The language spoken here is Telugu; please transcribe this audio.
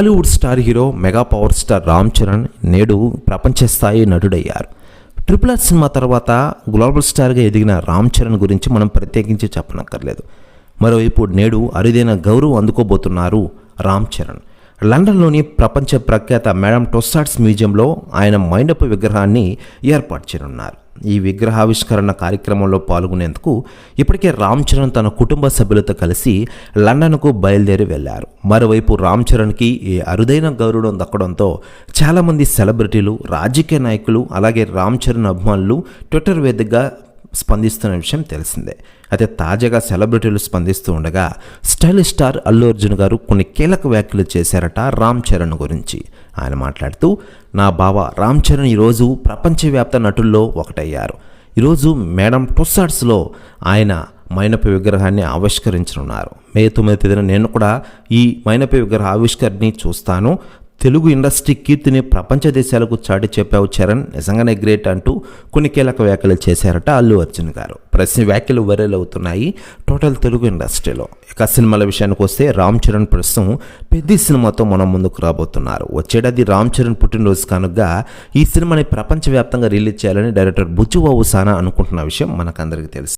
Tollywood star hero mega power star Ram Charan నేడు ప్రపంచ స్థాయి నటుడయ్యారు. ట్రిపుల్ ఆర్ సినిమా తర్వాత గ్లోబల్ స్టార్గా ఎదిగిన రామ్ చరణ్ గురించి మనం ప్రత్యేకించి చెప్పనక్కర్లేదు. మరోవైపు నేడు అరుదైన గౌరవం అందుకోబోతున్నారు రామ్ చరణ్ లండన్లోని ప్రపంచ ప్రఖ్యాత మేడం టొస్సాట్స్ మ్యూజియంలో ఆయన మైండపు విగ్రహాన్ని ఏర్పాటు చేయనున్నారు. ఈ విగ్రహావిష్కరణ కార్యక్రమంలో పాల్గొనేందుకు ఇప్పటికే రామ్ చరణ్ తన కుటుంబ సభ్యులతో కలిసి లండన్కు బయలుదేరి వెళ్ళారు మరోవైపు రామ్ చరణ్కి ఈ అరుదైన గౌరవం దక్కడంతో చాలామంది సెలబ్రిటీలు రాజకీయ నాయకులు అలాగే రామ్ చరణ్ అభిమానులు ట్విట్టర్ వేదికగా స్పందిస్తున్న విషయం తెలిసిందే. అయితే తాజాగా సెలబ్రిటీలు స్పందిస్తూ ఉండగా స్టైలిష్ స్టార్ అల్లు అర్జున్ గారు కొన్ని కీలక వ్యాఖ్యలు చేశారట రామ్ చరణ్ గురించి. ఆయన మాట్లాడుతూ నా బావ రామ్ చరణ్ ఈరోజు ప్రపంచవ్యాప్త నటుల్లో ఒకటయ్యారు. ఈరోజు మేడం టొస్సాడ్స్లో ఆయన మైనపి విగ్రహాన్ని ఆవిష్కరించనున్నారు. మే తొమ్మిది తేదీన నేను కూడా ఈ మైనపి విగ్రహ ఆవిష్కరణని చూస్తాను. తెలుగు ఇండస్ట్రీ కీర్తిని ప్రపంచ దేశాలకు చాటి చెప్పావు చరణ్. నిజంగానే గ్రేట్ అంటూ కొన్ని కీలక వ్యాఖ్యలు చేశారట అల్లు అర్జున్ గారు. ప్రశ్న వ్యాఖ్యలు వైరల్ అవుతున్నాయి టోటల్ తెలుగు ఇండస్ట్రీలో. ఇక సినిమాల విషయానికి వస్తే రామ్ చరణ్ ప్రస్తుతం పెద్ద సినిమాతో మనం ముందుకు రాబోతున్నారు. వచ్చేటది రామ్ చరణ్ పుట్టినరోజు కనుక ఈ సినిమాని ప్రపంచవ్యాప్తంగా రిలీజ్ చేయాలని డైరెక్టర్ బుజ్జుబాబు సానా అనుకుంటున్న విషయం మనకందరికీ తెలుసు.